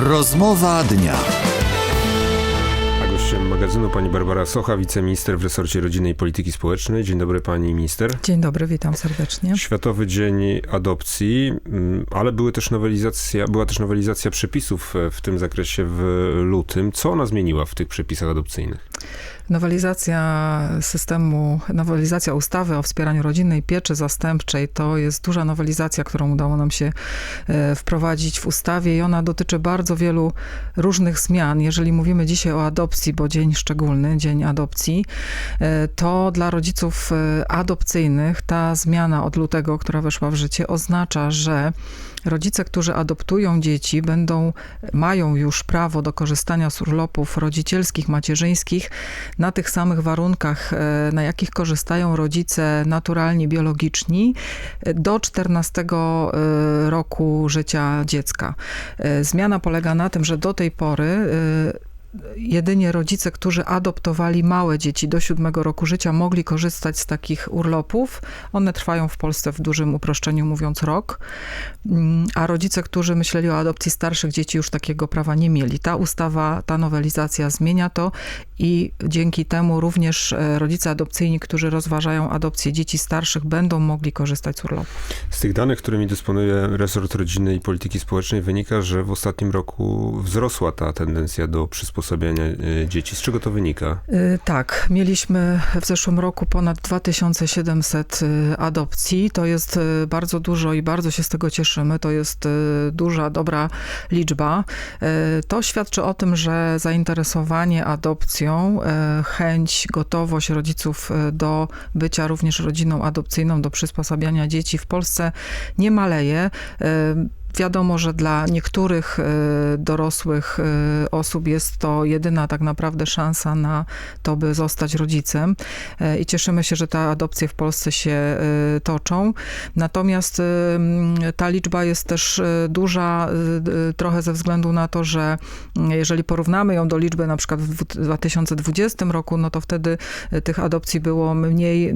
Rozmowa dnia. A gościem magazynu pani Barbara Socha, wiceminister w resorcie rodziny i polityki społecznej. Dzień dobry pani minister. Dzień dobry, witam serdecznie. Światowy Dzień Adopcji, mm, ale były też nowelizacja, była też nowelizacja przepisów e, w tym zakresie w lutym. Co ona zmieniła w tych przepisach adopcyjnych? Nowelizacja systemu, nowelizacja ustawy o wspieraniu rodzinnej pieczy zastępczej to jest duża nowelizacja, którą udało nam się e, wprowadzić w ustawie i ona dotyczy bardzo wielu różnych zmian. Jeżeli mówimy dzisiaj o adopcji, bo dzień szczególny, dzień adopcji, e, to dla rodziców e, adopcyjnych ta zmiana od lutego, która weszła w życie, oznacza, że rodzice, którzy adoptują dzieci, będą, mają już prawo do korzystania z urlopów rodzicielskich, macierzyńskich na tych samych warunkach, e, na jakich korzystają rodzice naturalni, biologiczni, e, do 14 e, roku życia dziecka. Zmiana polega na tym, że do tej pory jedynie rodzice, którzy adoptowali małe dzieci do siódmego roku życia, mogli korzystać z takich urlopów. One trwają w Polsce w dużym uproszczeniu, mówiąc rok. Mm, a rodzice, którzy myśleli o adopcji starszych dzieci, już takiego prawa nie mieli. Ta ustawa, ta nowelizacja zmienia to i dzięki temu również e, rodzice adopcyjni, którzy rozważają adopcję dzieci starszych, będą mogli korzystać z urlopu. Z tych danych, którymi dysponuje resort rodziny i polityki społecznej, wynika, że w ostatnim roku wzrosła ta tendencja do przysposabiania e, dzieci. Z czego to wynika? E, tak, mieliśmy w zeszłym roku ponad 2700 adopcji. To jest bardzo dużo i bardzo się z tego cieszymy. To jest duża, dobra liczba. To świadczy o tym, że zainteresowanie adopcją E, chęć, gotowość rodziców e, do bycia również rodziną adopcyjną, do przysposabiania dzieci w Polsce nie maleje. Wiadomo, że dla niektórych e, dorosłych e, osób jest to jedyna tak naprawdę szansa na to, by zostać rodzicem e, i cieszymy się, że te adopcje w Polsce się toczą. Natomiast ta liczba jest też duża trochę ze względu na to, że jeżeli porównamy ją do liczby na przykład w 2020 roku, no to wtedy tych adopcji było mniej,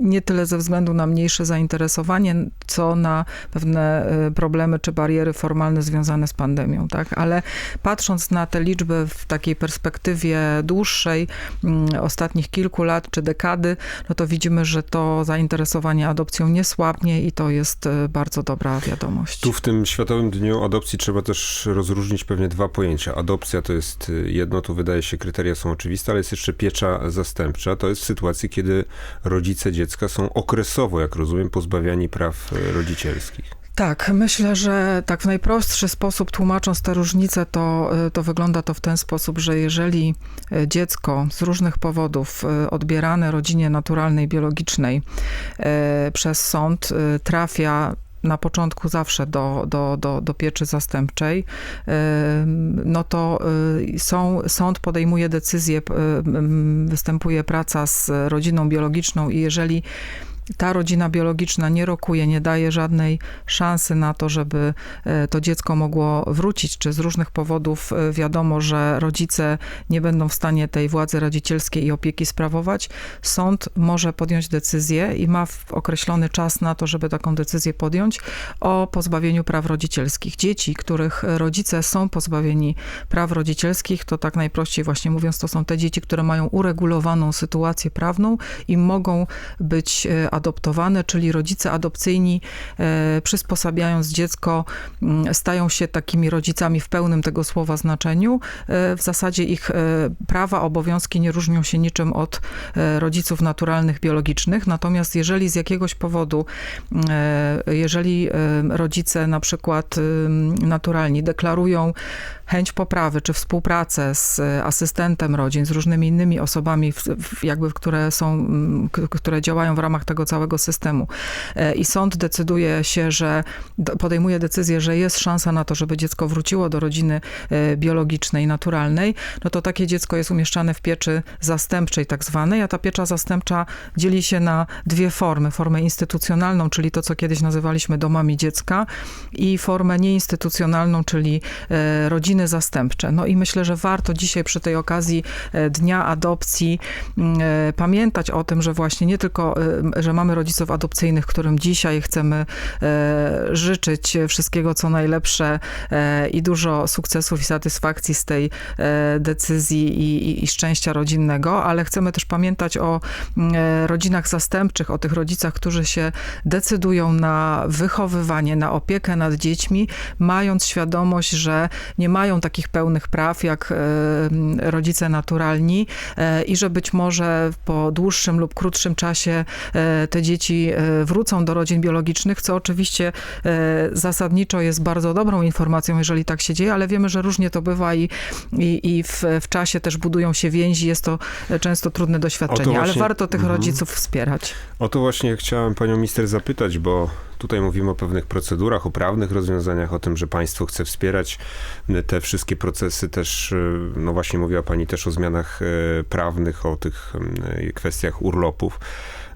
nie tyle ze względu na mniejsze zainteresowanie, co na pewne problemy czy bariery formalne związane z pandemią, tak? Ale patrząc na te liczby w takiej perspektywie dłuższej, mm, ostatnich kilku lat czy dekady, no to widzimy, że to zainteresowanie adopcją nie słabnie i to jest e, bardzo dobra wiadomość. Tu w tym Światowym Dniu Adopcji trzeba też rozróżnić pewnie dwa pojęcia. Adopcja to jest e, jedno, tu wydaje się kryteria są oczywiste, ale jest jeszcze piecza zastępcza. To jest w sytuacji, kiedy rodzice dziecka są okresowo, jak rozumiem, pozbawiani praw e, rodzicielskich. Tak, myślę, że tak w najprostszy sposób tłumacząc te różnice, to, y, to wygląda to w ten sposób, że jeżeli y, dziecko z różnych powodów y, odbierane rodzinie naturalnej, biologicznej przez sąd trafia na początku zawsze do, do, do, do pieczy zastępczej, no to są, sąd podejmuje decyzję, występuje praca z rodziną biologiczną i jeżeli ta rodzina biologiczna nie rokuje, nie daje żadnej szansy na to, żeby e, to dziecko mogło wrócić, czy z różnych powodów e, wiadomo, że rodzice nie będą w stanie tej władzy rodzicielskiej i opieki sprawować, sąd może podjąć decyzję i ma określony czas na to, żeby taką decyzję podjąć o pozbawieniu praw rodzicielskich. Dzieci, których rodzice są pozbawieni praw rodzicielskich, to tak najprościej właśnie mówiąc, to są te dzieci, które mają uregulowaną sytuację prawną i mogą być e, adoptowane, czyli rodzice adopcyjni e, przysposabiając dziecko mm, stają się takimi rodzicami w pełnym tego słowa znaczeniu. E, w zasadzie ich e, prawa, obowiązki nie różnią się niczym od rodziców naturalnych, biologicznych. Natomiast jeżeli z jakiegoś powodu, jeżeli rodzice na przykład naturalni deklarują chęć poprawy czy współpracę z asystentem rodzin, z różnymi innymi osobami, jakby, które są, które działają w ramach tego całego systemu. E, I sąd decyduje się, że podejmuje decyzję, że jest szansa na to, żeby dziecko wróciło do rodziny e, biologicznej, naturalnej, no to takie dziecko jest umieszczane w pieczy zastępczej tak zwanej, a ta piecza zastępcza dzieli się na dwie formy. Formę instytucjonalną, czyli to, co kiedyś nazywaliśmy domami dziecka i formę nieinstytucjonalną, czyli e, rodziny zastępcze. No i myślę, że warto dzisiaj przy tej okazji e, Dnia Adopcji mm, e, pamiętać o tym, że właśnie nie tylko, e, że mamy rodziców adopcyjnych, którym dzisiaj chcemy życzyć wszystkiego, co najlepsze i dużo sukcesów i satysfakcji z tej decyzji i, i, i szczęścia rodzinnego, ale chcemy też pamiętać o mm, rodzinach zastępczych, o tych rodzicach, którzy się decydują na wychowywanie, na opiekę nad dziećmi, mając świadomość, że nie mają takich pełnych praw jak e, rodzice naturalni e, i że być może po dłuższym lub krótszym czasie e, te dzieci wrócą do rodzin biologicznych, co oczywiście zasadniczo jest bardzo dobrą informacją, jeżeli tak się dzieje, ale wiemy, że różnie to bywa i, i, i w, w czasie też budują się więzi, jest to często trudne doświadczenie, ale właśnie- warto tych mhm. rodziców wspierać. O to właśnie chciałem panią minister zapytać, bo tutaj mówimy o pewnych procedurach, o prawnych rozwiązaniach, o tym, że państwo chce wspierać te wszystkie procesy też, y, no właśnie mówiła pani też o zmianach y, prawnych, o tych y, kwestiach urlopów.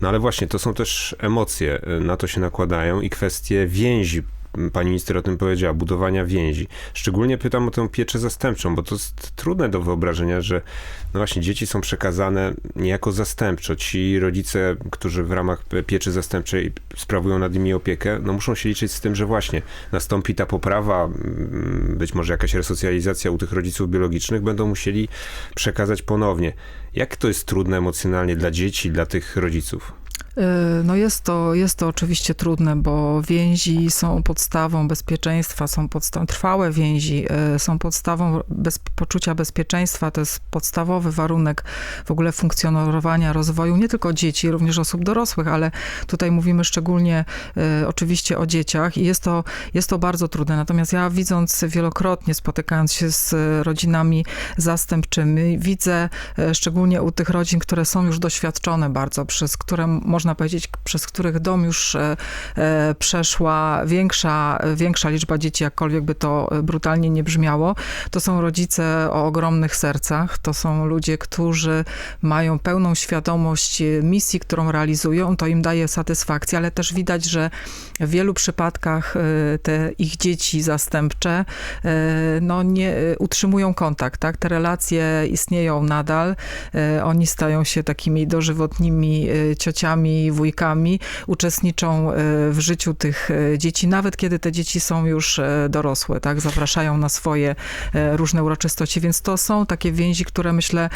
No ale właśnie, to są też emocje, na to się nakładają i kwestie więzi. Pani minister o tym powiedziała, budowania więzi. Szczególnie pytam o tę pieczę zastępczą, bo to jest trudne do wyobrażenia, że no właśnie dzieci są przekazane niejako zastępczo. Ci rodzice, którzy w ramach pieczy zastępczej sprawują nad nimi opiekę, no muszą się liczyć z tym, że właśnie nastąpi ta poprawa, mm, być może jakaś resocjalizacja u tych rodziców biologicznych, będą musieli przekazać ponownie. Jak to jest trudne emocjonalnie dla dzieci, dla tych rodziców? Y, No jest to, jest to oczywiście trudne, bo więzi są podstawą bezpieczeństwa, są podstawą, trwałe więzi y, są podstawą bez, poczucia bezpieczeństwa, to jest podstawowy warunek w ogóle funkcjonowania, rozwoju nie tylko dzieci, również osób dorosłych, ale tutaj mówimy szczególnie y, oczywiście o dzieciach i jest to, jest to bardzo trudne. Natomiast ja widząc wielokrotnie, spotykając się z rodzinami zastępczymi, widzę e, szczególnie u tych rodzin, które są już doświadczone bardzo, przez które można powiedzieć, przez których dom już e, e, przeszła większa, większa liczba dzieci, jakkolwiek by to e, brutalnie nie brzmiało. To są rodzice o ogromnych sercach, to są ludzie, którzy mają pełną świadomość misji, którą realizują, to im daje satysfakcję, ale też widać, że w wielu przypadkach te ich dzieci zastępcze no nie utrzymują kontakt, tak? Te relacje istnieją nadal. Oni stają się takimi dożywotnimi e, ciociami, wujkami, uczestniczą e, w życiu tych e, dzieci, nawet kiedy te dzieci są już e, dorosłe, tak? Zapraszają na swoje różne uroczystości, więc to są takie więzi, które myślę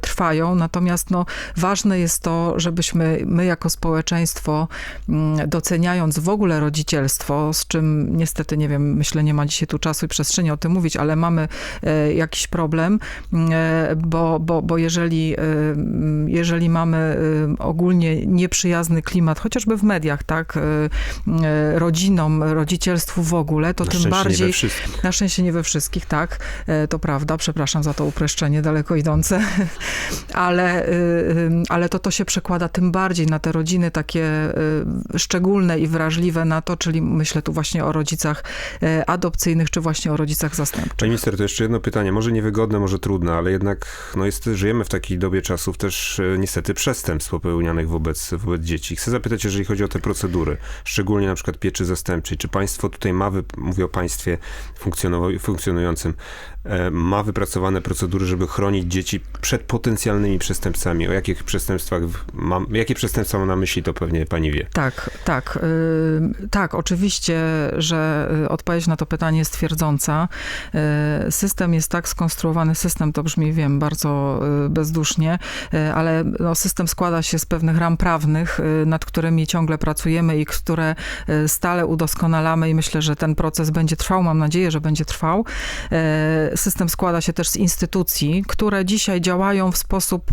trwają. Natomiast no, ważne jest to, żebyśmy my jako społeczeństwo mm, doceniając w ogóle rodzicielstwo, z czym niestety, nie wiem, myślę, nie ma dzisiaj tu czasu i przestrzeni o tym mówić, ale mamy jakiś problem, e, bo, bo, bo jeżeli, e, m, jeżeli mamy ogólnie nieprzyjazny klimat, chociażby w mediach, tak, e, e, rodzinom, rodzicielstwu w ogóle, to Na tym bardziej na szczęście nie we wszystkich, tak, e, to prawda, przepraszam za to upreszczenie daleko idące, ale, ale to, to się przekłada tym bardziej na te rodziny takie szczególne i wrażliwe na to, czyli myślę tu właśnie o rodzicach adopcyjnych, czy właśnie o rodzicach zastępczych. Pani minister, to jeszcze jedno pytanie, może niewygodne, może trudne, ale jednak no jest, żyjemy w takiej dobie czasów też niestety przestępstw popełnianych wobec, wobec dzieci. Chcę zapytać, jeżeli chodzi o te procedury, szczególnie na przykład pieczy zastępczej, czy państwo tutaj ma, mówię o państwie funkcjonującym, e, ma wypracowane procedury, żeby chronić dzieci przed potencjalnymi przestępcami? O jakich przestępstwach mam, jakie przestępstwa mam na myśli, to pewnie pani wie. Tak, tak. y, Tak, oczywiście, że y, odpowiedź na to pytanie jest twierdząca. Y, System jest tak skonstruowany, system to brzmi, wiem, bardzo y, bezdusznie, y, ale no, system składa się z pewnych ram prawnych, y, nad którymi ciągle pracujemy i które y, stale udoskonalamy i myślę, że ten proces będzie trwał, mam nadzieję, że będzie trwał. Y, System składa się też z instytucji, które dzisiaj działają w sposób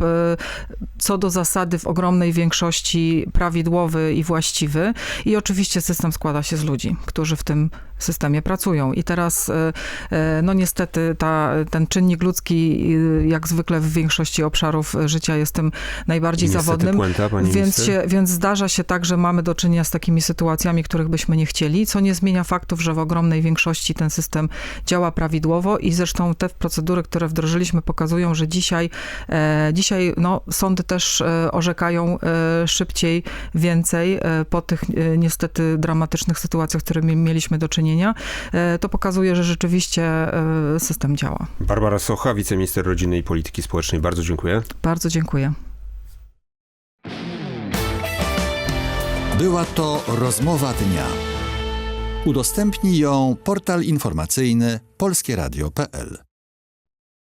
co do zasady w ogromnej większości prawidłowy i właściwy. I oczywiście system składa się z ludzi, którzy w tym systemie pracują. I teraz, e, e, no niestety, ta, ten czynnik ludzki, e, jak zwykle w większości obszarów życia, jest tym najbardziej niestety zawodnym. puenta, Więc, się, więc zdarza się tak, że mamy do czynienia z takimi sytuacjami, których byśmy nie chcieli, co nie zmienia faktów, że w ogromnej większości ten system działa prawidłowo i zresztą te procedury, które wdrożyliśmy, pokazują, że dzisiaj, dzisiaj no, sądy też orzekają szybciej, więcej po tych niestety dramatycznych sytuacjach, z którymi mieliśmy do czynienia e, to pokazuje, że rzeczywiście e, system działa. Barbara Socha, wiceminister rodziny i polityki społecznej. Bardzo dziękuję. Bardzo dziękuję. Była to rozmowa dnia. Udostępnij ją portal informacyjny polskieradio.pl.